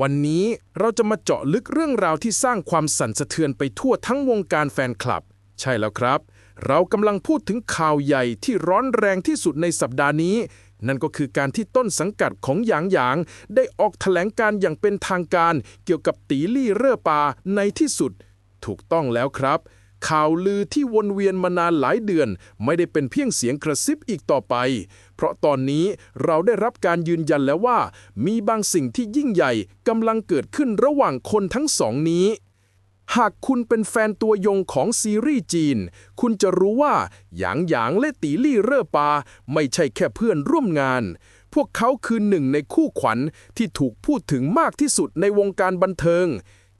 วันนี้เราจะมาเจาะลึกเรื่องราวที่สร้างความสั่นสะเทือนไปทั่วทั้งวงการแฟนคลับ ใช่แล้วครับ เรากำลังพูดถึงข่าวใหญ่ที่ร้อนแรงที่สุดในสัปดาห์นี้ นั่นก็คือการที่ต้นสังกัดของหยางหยาง ได้ออกแถลงการอย่างเป็นทางการ เกี่ยวกับตีลี่เร่อปาในที่สุด ถูกต้องแล้วครับ ข่าวลือที่วนเวียนมานานหลายเดือน ไม่ได้เป็นเพียงเสียงกระซิบอีกต่อไป เพราะตอนนี้เราได้รับการยืนยันแล้วว่า มีบางสิ่งที่ยิ่งใหญ่กำลังเกิดขึ้นระหว่างคนทั้งสองนี้ หากคุณเป็นแฟนตัวยงของซีรีส์จีน คุณจะรู้ว่าหยางหยางและตีลี่เร่อปา ไม่ใช่แค่เพื่อนร่วมงาน พวกเขาคือหนึ่งในคู่ขวัญที่ถูกพูดถึงมากที่สุดในวงการบันเทิง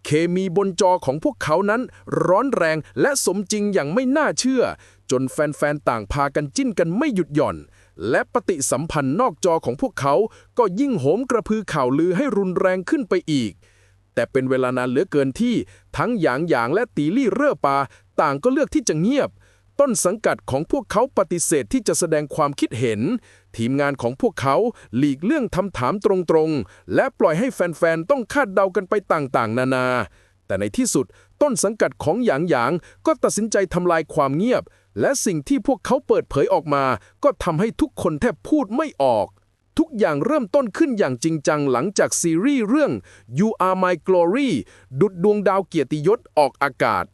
เคมีบนจอของพวกเขานั้นร้อนแรงและสมจริงอย่างไม่น่าเชื่อ จนแฟนๆ ต่างพากันจิ้นกันไม่หยุดหย่อน และปฏิสัมพันธ์นอกจอของพวกเขาก็ยิ่งโหมกระพือข่าวลือให้รุนแรงขึ้นไปอีก แต่เป็นเวลานานเหลือเกินที่ ทั้งหยางหยางและตีลี่เร่อปา ต่างก็เลือกที่จะเงียบ ต้นสังกัดของพวกเขาปฏิเสธที่จะแสดงความคิดเห็น ทีมงานของพวกเขาหลีกเลี่ยงทำถามตรงๆ และปล่อยให้แฟนๆ ต้องคาดเดากันไปต่างๆ นานา แต่ในที่สุดต้นสังกัดของหยางหยางก็ตัดสินใจทำลายความเงียบ และสิ่งที่พวกเขาเปิดเผยออกมา ก็ทำให้ทุกคนแทบพูดไม่ออกทุกอย่างเริ่มต้นขึ้นอย่างจริงจังหลังจากซีรีส์เรื่อง You Are My Glory ดุดดวงดาวเกียรติยศออกอากาศ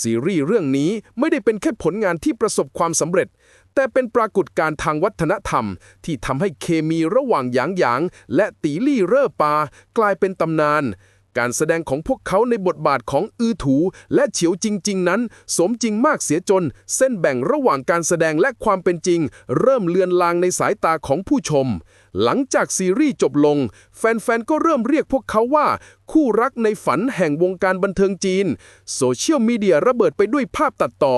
ซีรีส์เรื่องนี้ไม่ได้เป็นแค่ผลงานที่ประสบความสำเร็จ แต่เป็นปรากฏการณ์ทางวัฒนธรรม ที่ทำให้เคมีระหว่างหยางหยางและตีลี่เร่อปา กลายเป็นตำนาน การแสดงของพวกเขาในบทบาทของอือถู และเฉียวจริง ๆ นั้น สมจริงมากเสียจน เส้นแบ่งระหว่างการแสดงและความเป็นจริง เริ่มเลือนลางในสายตาของผู้ชม หลังจากซีรีส์จบลง แฟน ๆ ก็เริ่มเรียกพวกเขาว่า คู่รักในฝันแห่งวงการบันเทิงจีน โซเชียลมีเดียระเบิดไปด้วยภาพตัดต่อ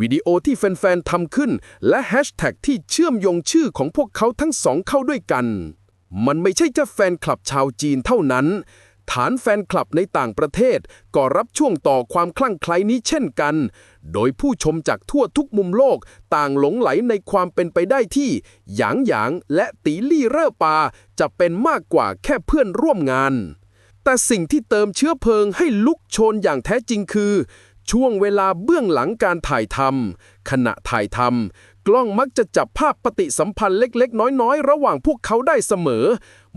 วิดีโอที่แฟน ๆทำขึ้น และแฮชแท็กที่เชื่อมโยงชื่อของพวกเขาทั้งสองเข้าด้วยกัน มันไม่ใช่แค่แฟนคลับชาวจีนเท่านั้น ฐานแฟนคลับในต่างประเทศ ก็รับช่วงต่อความคลั่งไคล้นี้เช่นกัน โดยผู้ชมจากทั่วทุกมุมโลกต่างหลงไหลในความเป็นไปได้ที่ หยางหยางและตีลี่เร่อปาจะเป็นมากกว่าแค่เพื่อนร่วมงาน แต่สิ่งที่เติมเชื้อเพลิงให้ลุกโชนอย่างแท้จริงคือ ช่วงเวลาเบื้องหลังการถ่ายทำขณะถ่ายทำกล้องมักจะจับภาพปฏิสัมพันธ์เล็กๆ น้อยๆ ระหว่างพวกเขาได้เสมอ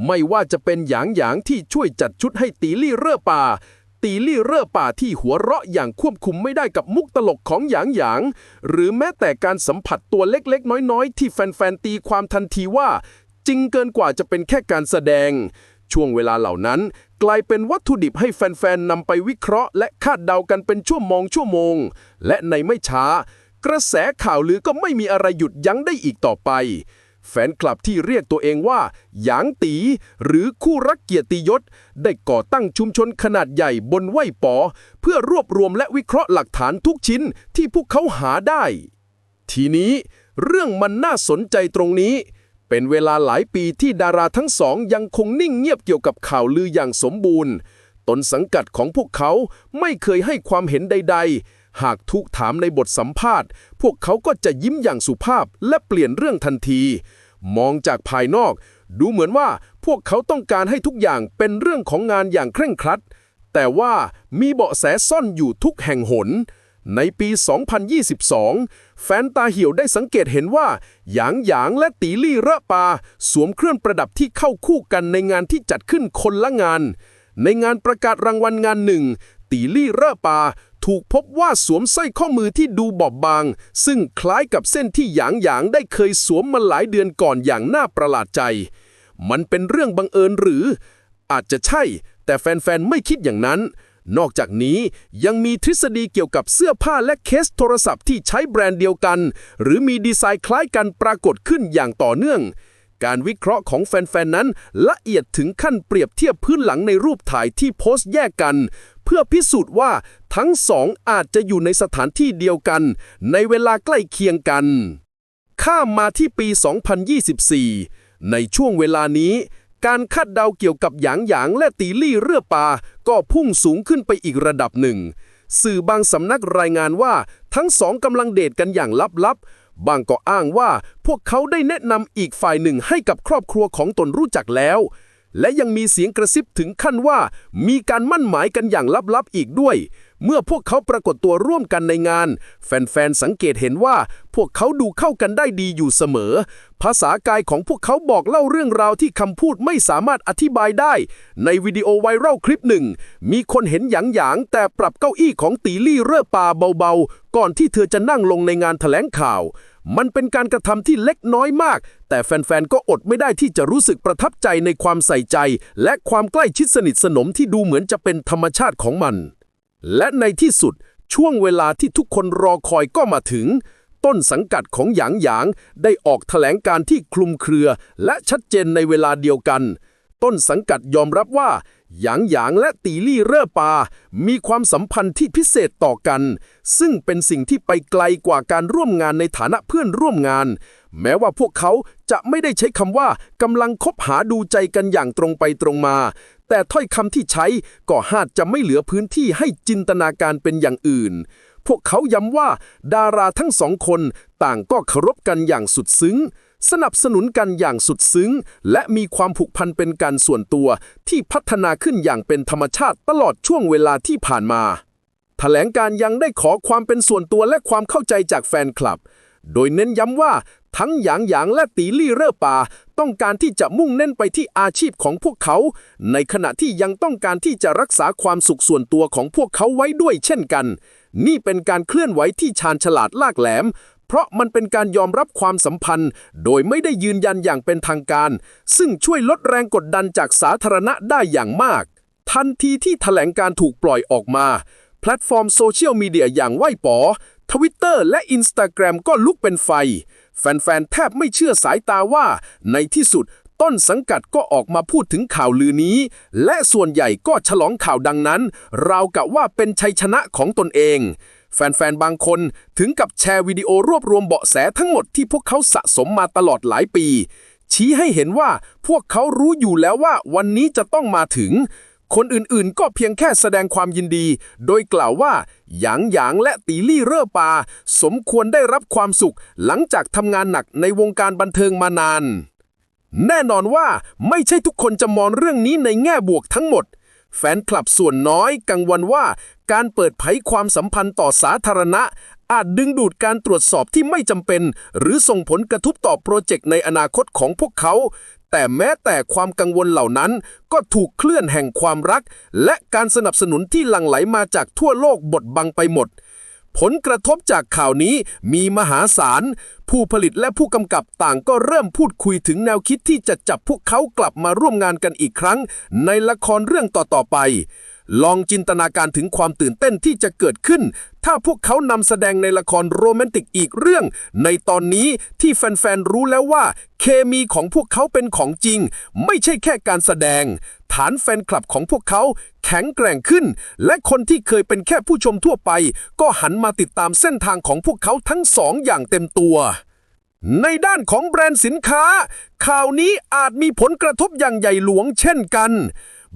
ไม่ว่าจะเป็นหยางหยางที่ช่วยจัดชุดให้ตีลี่เร่อป่า ตีลี่เร่อป่าที่หัวเราะอย่างควบคุมไม่ได้กับมุกตลกของหยางหยาง หรือแม้แต่การสัมผัสตัวเล็กๆ น้อยๆ ที่แฟนๆตีความทันทีว่า จริงเกินกว่าจะเป็นแค่การแสดง ช่วงเวลาเหล่านั้น กลายเป็นวัตถุดิบให้แฟนๆนำไปวิเคราะห์ และคาดเดากันเป็นชั่วโมงชั่วโมง และในไม่ช้ากระแสข่าวลือก็ไม่มีอะไรหยุดยั้งได้อีกต่อไป แฟนคลับที่เรียกตัวเองว่า หยางตี หรือคู่รักเกียรติยศ ได้ก่อตั้งชุมชนขนาดใหญ่บนไหวปอ เพื่อรวบรวมและวิเคราะห์หลักฐานทุกชิ้นที่พวกเขาหาได้ ทีนี้เรื่องมันน่าสนใจตรงนี้ เป็นเวลาหลายปีที่ดาราทั้งสองยังคงนิ่งเงียบเกี่ยวกับข่าวลืออย่างสมบูรณ์ ตนสังกัดของพวกเขาไม่เคยให้ความเห็นใด ๆ หากถูกถามในบทสัมภาษณ์ พวกเขาก็จะยิ้มอย่างสุภาพและเปลี่ยนเรื่องทันที มองจากภายนอก ดูเหมือนว่าพวกเขาต้องการให้ทุกอย่างเป็นเรื่องของงานอย่างเคร่งครัด แต่ว่ามีเบาะแสซ่อนอยู่ทุกแห่งหน ในปี 2022 แฟนตาเหี่ยวได้สังเกตเห็นว่าหยางหยางและตีลี่ระปา สวมเครื่องประดับที่เข้าคู่กันในงานที่จัดขึ้นคนละงาน ในงานประกาศรางวัลงานหนึ่ง ตีลี่เร่อปา ถูกพบว่าสวมสร้อยข้อมือที่ดูบอบบาง ซึ่งคล้ายกับเส้นที่หยางหยางได้เคยสวมมาหลายเดือนก่อนอย่างน่าประหลาดใจ มันเป็นเรื่องบังเอิญหรือ อาจจะใช่ แต่แฟนๆไม่คิดอย่างนั้น นอกจากนี้ยังมีทฤษฎีเกี่ยวกับเสื้อผ้าและเคสโทรศัพท์ที่ใช้แบรนด์เดียวกัน หรือมีดีไซน์คล้ายกันปรากฏขึ้นอย่างต่อเนื่อง การวิเคราะห์ของแฟน ๆ นั้น ละเอียดถึงขั้นเปรียบเทียบพื้นหลังในรูปถ่ายที่โพสต์แยกกัน เพื่อพิสูจน์ว่าทั้งสองอาจจะอยู่ในสถานที่เดียวกัน ในเวลาใกล้เคียงกัน ข้ามมาที่ปี 2024 ในช่วงเวลานี้ การคาดเดาเกี่ยวกับหยางหยางและตีลี่เรือปา ก็พุ่งสูงขึ้นไปอีกระดับหนึ่ง สื่อบางสำนักรายงานว่าทั้งสองกำลังเดทกันอย่างลับๆ บางก็อ้างว่าพวกเขาได้แนะนำอีกฝ่ายหนึ่งให้กับครอบครัวของตนรู้จักแล้ว และยังมีเสียงกระซิบถึงขั้นว่า มีการมั่นหมายกันอย่างลับๆอีกด้วย เมื่อพวกเขาปรากฏตัวร่วมกันในงาน แฟนๆ สังเกตเห็นว่า พวกเขาดูเข้ากันได้ดีอยู่เสมอ ภาษากายของพวกเขาบอกเล่าเรื่องราวที่คำพูดไม่สามารถอธิบายได้ ในวิดีโอไวรัลคลิปหนึ่ง มีคนเห็นหยางๆแต่ปรับเก้าอี้ของตีลี่เร่อปาเบาๆ ก่อนที่เธอจะนั่งลงในงานแถลงข่าว มันเป็นการกระทำที่เล็กน้อยมาก แต่แฟนๆ ก็อดไม่ได้ที่จะรู้สึกประทับใจในความใส่ใจ และความใกล้ชิดสนิทสนมที่ดูเหมือนจะเป็นธรรมชาติของมัน และในที่สุดช่วงเวลาที่ทุกคนรอคอยก็มาถึง ต้นสังกัดของหยางหยางได้ออกแถลงการที่คลุมเครือ และชัดเจนในเวลาเดียวกัน ต้นสังกัดยอมรับว่า หยางหยางและตีลี่เร่อปา มีความสัมพันธ์ที่พิเศษต่อกัน ซึ่งเป็นสิ่งที่ไปไกลกว่าการร่วมงานในฐานะเพื่อนร่วมงาน แม้ว่าพวกเขาจะไม่ได้ใช้คำว่ากำลังคบหาดูใจกันอย่างตรงไปตรงมา แต่ถ้อยคำที่ใช้ก็หาดจะไม่เหลือพื้นที่ให้จินตนาการเป็นอย่างอื่น พวกเขาย้ำว่าดาราทั้งสองคนต่างก็เคารพกันอย่างสุดซึ้ง สนับสนุนกันอย่างสุดซึ้ง และมีความผูกพันเป็นการส่วนตัวที่พัฒนาขึ้นอย่างเป็นธรรมชาติตลอดช่วงเวลาที่ผ่านมาแถลงการยังได้ขอความเป็นส่วนตัวและความเข้าใจจากแฟนคลับ โดยเน้นย้ำว่าทั้งหยางหยางและตีลี่เร่อป่า ต้องการที่จะมุ่งเน้นไปที่อาชีพของพวกเขา ในขณะที่ยังต้องการที่จะรักษาความสุขส่วนตัวของพวกเขาไว้ด้วยเช่นกัน นี่เป็นการเคลื่อนไหวที่ชาญฉลาดลากแหลม เพราะมันเป็นการยอมรับความสัมพันธ์ โดยไม่ได้ยืนยันอย่างเป็นทางการ ซึ่งช่วยลดแรงกดดันจากสาธารณะได้อย่างมาก ทันทีที่แถลงการถูกปล่อยออกมา แพลตฟอร์มโซเชียลมีเดียอย่างไหว้ป๋อ ทวิตเตอร์และอินสตาแกรมก็ลุกเป็นไฟ แฟนๆ แทบไม่เชื่อสายตาว่า ในที่สุดต้นสังกัดก็ออกมาพูดถึงข่าวลือนี้ และส่วนใหญ่ก็ฉลองข่าวดังนั้น ราวกับว่าเป็นชัยชนะของตนเอง แฟนๆ บางคนถึงกับแชร์วิดีโอรวบรวมเบาะแสทั้งหมดที่พวกเขาสะสมมาตลอดหลายปี ชี้ให้เห็นว่าพวกเขารู้อยู่แล้วว่าวันนี้จะต้องมาถึง คนอื่นๆ ก็เพียงแค่แสดงความยินดี โดยกล่าวว่า หยางหยางและตีลี่เร่อปา สมควรได้รับความสุข หลังจากทำงานหนักในวงการบันเทิงมานาน แน่นอนว่าไม่ใช่ทุกคนจะมองเรื่องนี้ในแง่บวกทั้งหมด แฟนคลับส่วนน้อยกังวลว่า การเปิดเผยความสัมพันธ์ต่อสาธารณะ อาจดึงดูดการตรวจสอบที่ไม่จำเป็น หรือส่งผลกระทบต่อโปรเจกต์ในอนาคตของพวกเขา แต่แม้แต่ความกังวลเหล่านั้นก็ถูกเคลื่อนแห่งความรัก และการสนับสนุนที่หลั่งไหลมาจากทั่วโลกบดบังไปหมด ผลกระทบจากข่าวนี้มีมหาศาล ผู้ผลิตและผู้กำกับต่างก็เริ่มพูดคุยถึงแนวคิดที่จะจับพวกเขากลับมาร่วมงานกันอีกครั้ง ในละครเรื่องต่อๆไป ลองจินตนาการถึงความตื่นเต้นที่จะเกิดขึ้น ถ้าพวกเขานำแสดงในละครโรแมนติกอีกเรื่อง ในตอนนี้ที่แฟน ๆ รู้แล้วว่า เคมีของพวกเขาเป็นของจริง ไม่ใช่แค่การแสดง ฐานแฟนคลับของพวกเขาแข็งแกร่งขึ้น และคนที่เคยเป็นแค่ผู้ชมทั่วไป ก็หันมาติดตามเส้นทางของพวกเขาทั้งสองอย่างเต็มตัวในด้านของแบรนด์สินค้า ข่าวนี้อาจมีผลกระทบอย่างใหญ่หลวงเช่นกัน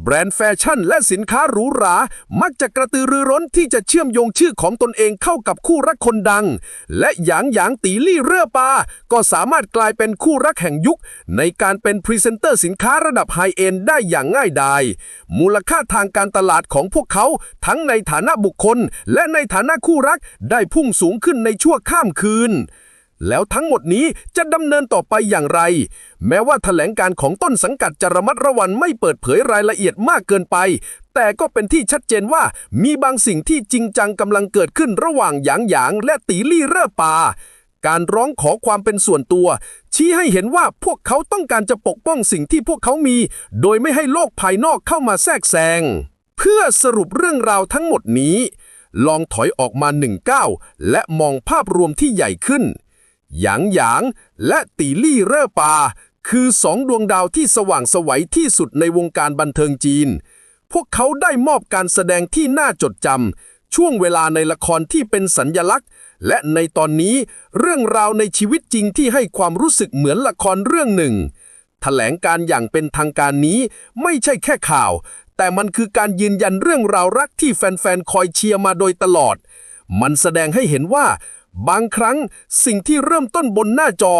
แบรนด์แฟชั่นและสินค้าหรูหรา มักจะกระตือรือร้นที่จะเชื่อมโยงชื่อของตนเองเข้ากับคู่รักคนดัง และหยางหยางตีลี่เร่อปา ก็สามารถกลายเป็นคู่รักแห่งยุค ในการเป็นพรีเซนเตอร์สินค้าระดับไฮเอ็นได้อย่างง่ายดาย มูลค่าทางการตลาดของพวกเขา ทั้งในฐานะบุคคล และในฐานะคู่รักได้พุ่งสูงขึ้นในชั่วข้ามคืน แล้วทั้งหมดนี้จะดำเนินต่อไปอย่างไร แม้ว่าแถลงการของต้นสังกัดจะระมัดระวังไม่เปิดเผยรายละเอียดมากเกินไป แต่ก็เป็นที่ชัดเจนว่ามีบางสิ่งที่จริงจังกำลังเกิดขึ้นระหว่างหยางหยางและตีลี่เร่อปาการร้องขอความเป็นส่วนตัว ชี้ให้เห็นว่าพวกเขาต้องการจะปกป้องสิ่งที่พวกเขามี โดยไม่ให้โลกภายนอกเข้ามาแทรกแซง เพื่อสรุปเรื่องราวทั้งหมดนี้ ลองถอยออกมาหนึ่งก้าวและมองภาพรวมที่ใหญ่ขึ้น หยางหยาง และตีลี่เร่อปา คือสองดวงดาวที่สว่างสวัยที่สุดในวงการบันเทิงจีน พวกเขาได้มอบการแสดงที่น่าจดจำช่วงเวลาในละครที่เป็นสัญญลักษณ์ และในตอนนี้เรื่องราวในชีวิตจริงที่ให้ความรู้สึกเหมือนละครเรื่องหนึ่งแถลงการอย่างเป็นทางการนี้ไม่ใช่แค่ข่าว แต่มันคือการยืนยันเรื่องราวรักที่แฟนๆคอยเชียร์มาโดยตลอด มันแสดงให้เห็นว่า บางครั้งสิ่งที่เริ่มต้นบนหน้าจอ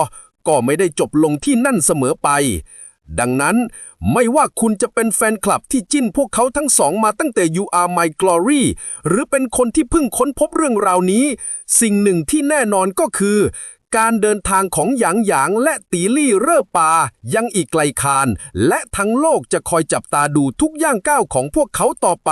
ก็ไม่ได้จบลงที่นั่นเสมอไป ดังนั้นไม่ว่าคุณจะเป็นแฟนคลับที่จิ้นพวกเขาทั้งสองมาตั้งแต่ You Are My Glory หรือเป็นคนที่เพิ่งค้นพบเรื่องราวนี้ สิ่งหนึ่งที่แน่นอนก็คือ การเดินทางของหยางหยางและตีลี่เร่อปายังอีกไกลคาน และทั้งโลกจะคอยจับตาดูทุกย่างก้าวของพวกเขาต่อไป